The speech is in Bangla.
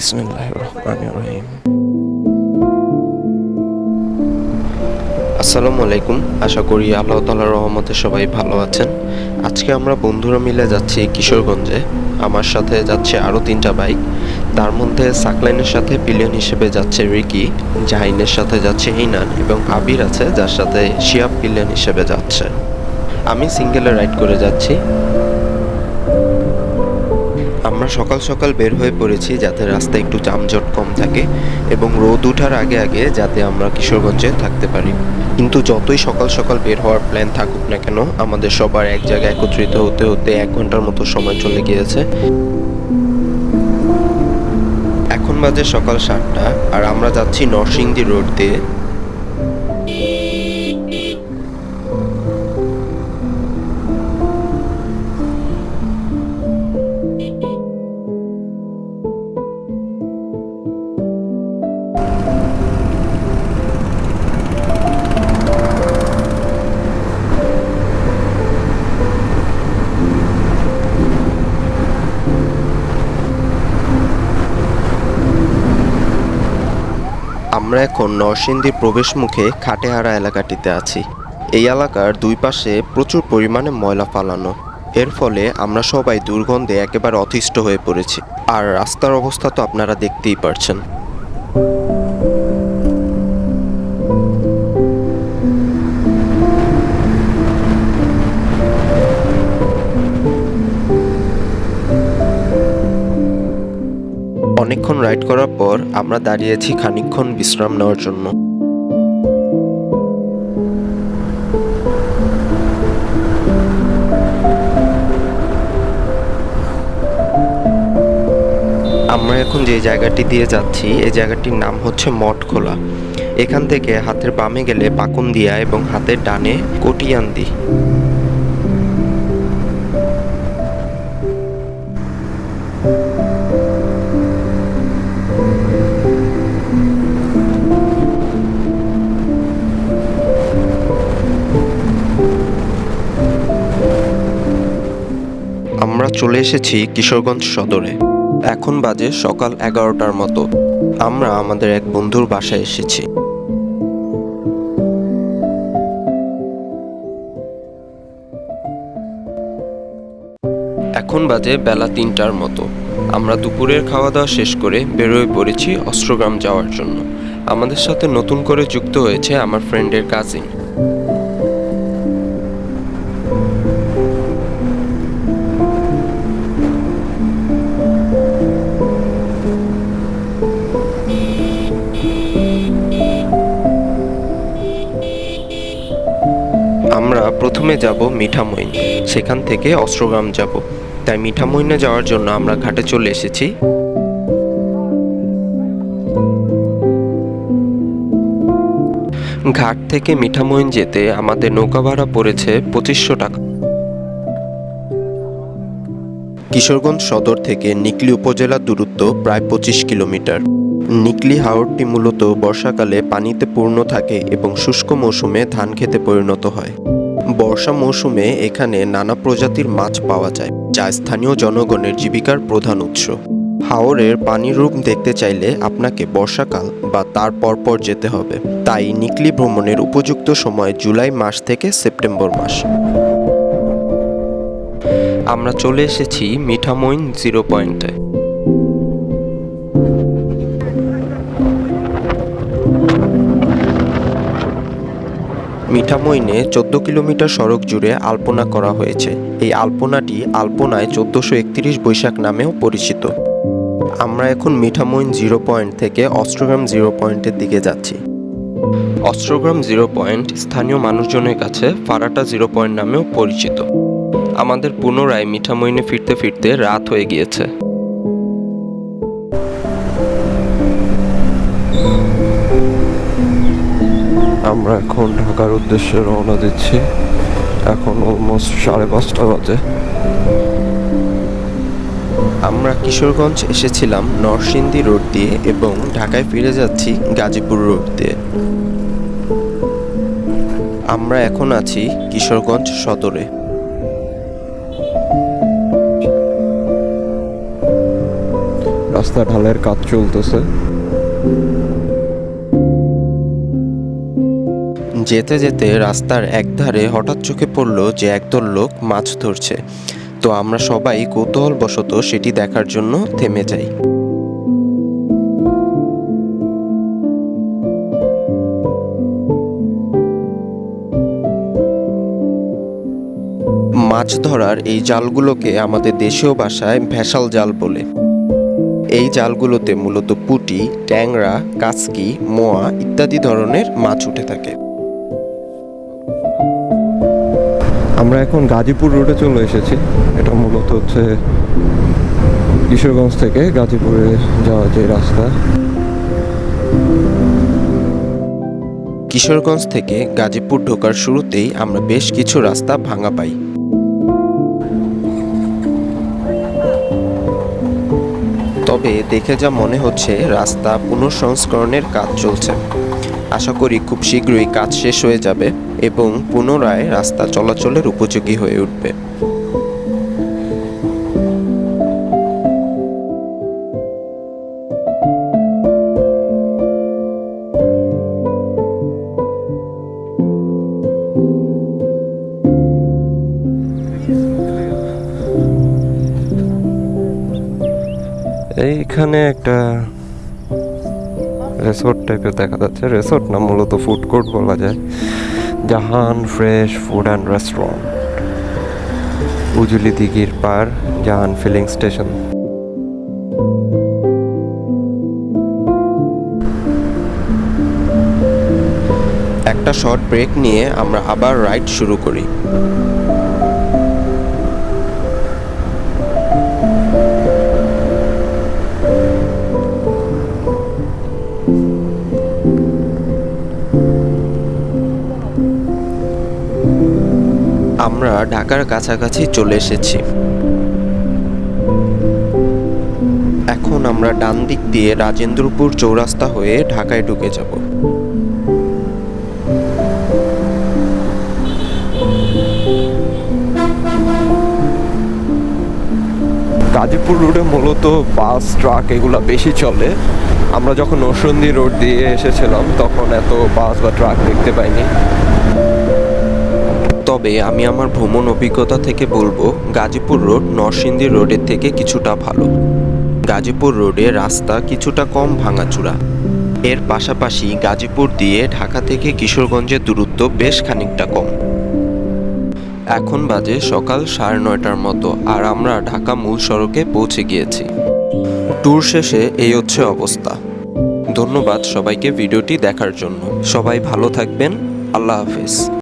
বিসমিল্লাহ আসসালামু আলাইকুম। আশা করি আল্লাহ তালার রহমতে সবাই ভালো আছেন। আজকে আমরা বন্ধুরা মিলে যাচ্ছি কিশোরগঞ্জে। আমার সাথে যাচ্ছে আরও তিনটা বাইক তার মধ্যে সাকলাইনের সাথে পিলিয়ন হিসেবে যাচ্ছে রিকি, জাহিনের সাথে যাচ্ছে ইনান এবং আবির আছে, যার সাথে শিয়াব পিলিয়ন হিসেবে যাচ্ছে। আমি সিঙ্গেলে রাইড করে যাচ্ছি। আমরা সকাল সকাল বের হয়ে পড়েছি যাতে রাস্তায় একটু যানজট কম থাকে এবং রোদ ওঠার আগে আগে যাতে আমরা কিশোরগঞ্জে থাকতে পারি। কিন্তু যতই সকাল সকাল বের হওয়ার প্ল্যান থাকুক না কেন, আমাদের সবার এক জায়গায় একত্রিত হতে হতে এক ঘণ্টার মতো সময় চলে গিয়েছে। এখন বাজে সকাল সাতটা, আর আমরা যাচ্ছি নরসিংদী রোড দিয়ে। আমরা এখন নরসিংদীর প্রবেশ মুখে খাটেহারা এলাকাটিতে আছি। এই এলাকার দুই পাশে প্রচুর পরিমাণে ময়লা ফালানো। এর ফলে আমরা সবাই দুর্গন্ধে একেবারে অতিষ্ঠ হয়ে পড়েছি। আর রাস্তার অবস্থা তো আপনারা দেখতেই পারছেন। অনেকক্ষণ রাইড করার পর আমরা দাঁড়িয়েছি খানিকক্ষণ বিশ্রাম নেওয়ার জন্য। আমরা এখন যে জায়গাটি দিয়ে যাচ্ছি এই জায়গাটির নাম হচ্ছে মঠখোলা। এখান থেকে হাতের বামে গেলে পাকুন্দিয়া এবং হাতের ডানে কটিয়ান্দি। চলে এসেছি কিশোরগঞ্জ সদরে। এখন বাজে সকাল এগারোটার মতো। আমরা আমাদের এক বন্ধুর বাসায় এসেছি। এখন বাজে বেলা তিনটার মতো। আমরা দুপুরের খাওয়া দাওয়া শেষ করে বেরোয় পড়েছি অস্ত্রগ্রাম যাওয়ার জন্য। আমাদের সাথে নতুন করে যুক্ত হয়েছে আমার ফ্রেন্ডের কাজিন প্রথমে যাব মিঠামইন সেখান থেকে অস্ত্রগ্রাম যাব। তাই মিঠামইনে যাওয়ার জন্য আমরা ঘাটে চলে এসেছি। ঘাট থেকে মিঠামইন যেতে আমাদের নৌকা ভাড়া পড়েছে পঁচিশশো টাকা। কিশোরগঞ্জ সদর থেকে নিকলি উপজেলার দূরত্ব প্রায় পঁচিশ কিলোমিটার। নিকলি হাওরটি মূলত বর্ষাকালে পানিতে পূর্ণ থাকে এবং শুষ্ক মৌসুমে ধান খেতে পরিণত হয়। বর্ষা মৌসুমে এখানে নানা প্রজাতির মাছ পাওয়া যায়, যা স্থানীয় জনগণের জীবিকার প্রধান উৎস। হাওরের পানির রূপ দেখতে চাইলে আপনাকে বর্ষাকাল বা তার পরপর যেতে হবে। তাই নিকলি ভ্রমণের উপযুক্ত সময় জুলাই মাস থেকে সেপ্টেম্বর মাস। আমরা চলে এসেছি মিঠামইন জিরো পয়েন্টে। মিঠামইনে চোদ্দ কিলোমিটার সড়ক জুড়ে আলপনা করা হয়েছে। এই আলপনাটি আলপনায় চোদ্দশো একত্রিশ বৈশাখ নামেও পরিচিত। আমরা এখন মিঠামইন জিরো পয়েন্ট থেকে অস্ট্রগ্রাম জিরো পয়েন্টের দিকে যাচ্ছি। অস্ট্রগ্রাম জিরো পয়েন্ট স্থানীয় মানুষজনের কাছে ফারাটা জিরো পয়েন্ট নামেও পরিচিত। আমাদের পুনরায় মিঠামইনে ফিরতে ফিরতে রাত হয়ে গিয়েছে। আমরা এখন ঢাকার উদ্দেশ্যে রওনা দিচ্ছি। এখন অলমোস্ট সাড়ে পাঁচটা বাজে। আমরা কিশোরগঞ্জ এসেছিলাম নরসিংদী রোড দিয়ে এবং ঢাকায় ফিরে যাচ্ছি গাজীপুর রোড দিয়ে। আমরা এখন আছি কিশোরগঞ্জ সদরে। রাস্তা ঢালের কাজ চলতেছে। যেতে যেতে রাস্তার একধারে হঠাৎ চোখে পড়ল যে একদল লোক মাছ ধরছে। তো আমরা সবাই কৌতূহলবশত সেটি দেখার জন্য থেমে যাই। মাছ ধরার এই জালগুলোকে আমাদের দেশীয় ভাষায় ভেসাল জাল বলে। এই জালগুলোতে মূলত পুঁটি, ট্যাংরা, কাসকি, মোয়া ইত্যাদি ধরনের মাছ উঠে থাকে। আমরা এখন গাজীপুর রোডে চলে এসেছি। এটা মূলত হচ্ছে কিশোরগঞ্জ থেকে গাজীপুরে যাওয়া যে রাস্তা। কিশোরগঞ্জ থেকে গাজীপুর ঢোকার শুরুতেই আমরা বেশ কিছু রাস্তা ভাঙা পাই। তবে দেখে যা মনে হচ্ছে, রাস্তা পুনঃসংস্করণের কাজ চলছে। আশা করি খুব শীঘ্রই কাজ শেষ হয়ে যাবে এবং পুনরায় রাস্তা চলাচলের উপযোগী হয়ে উঠবে। এইখানে একটা রেসর্ট টাইপের দেখা যাচ্ছে। রেসর্ট না, মূলত ফুড কোর্ট বলা যায়। Jahan fresh food and restaurant উজুলি দিঘির পার, জাহান ফিলিং স্টেশন একটা শর্ট ব্রেক নিয়ে আমরা আবার রাইড শুরু করি। আমরা ঢাকার কাছাকাছি চলে এসেছি। এখন আমরা ডান দিক দিয়ে রাজেন্দ্রপুর চৌরাস্তা হয়ে ঢাকায় ঢুকে যাব। গাজীপুর রোডে মূলত বাস, ট্রাক এগুলা বেশি চলে। আমরা যখন নরসন্দী রোড দিয়ে এসেছিলাম, তখন এত বাস বা ট্রাক দেখতে পাইনি। তবে আমি আমার ভ্রমণ অভিজ্ঞতা থেকে বলব, গাজীপুর রোড নরসিংদী রোডের থেকে কিছুটা ভালো। গাজীপুর রোডে রাস্তা কিছুটা কম ভাঙাচুরা। এর পাশাপাশি গাজীপুর দিয়ে ঢাকা থেকে কিশোরগঞ্জের দূরত্ব বেশ খানিকটা কম। এখন বাজে সকাল সাড়ে নয়টার মতো আর আমরা ঢাকা মূল সড়কে পৌঁছে গিয়েছি। ট্যুর শেষে এই হচ্ছে অবস্থা। ধন্যবাদ সবাইকে ভিডিওটি দেখার জন্য। সবাই ভালো থাকবেন। আল্লাহ হাফেজ।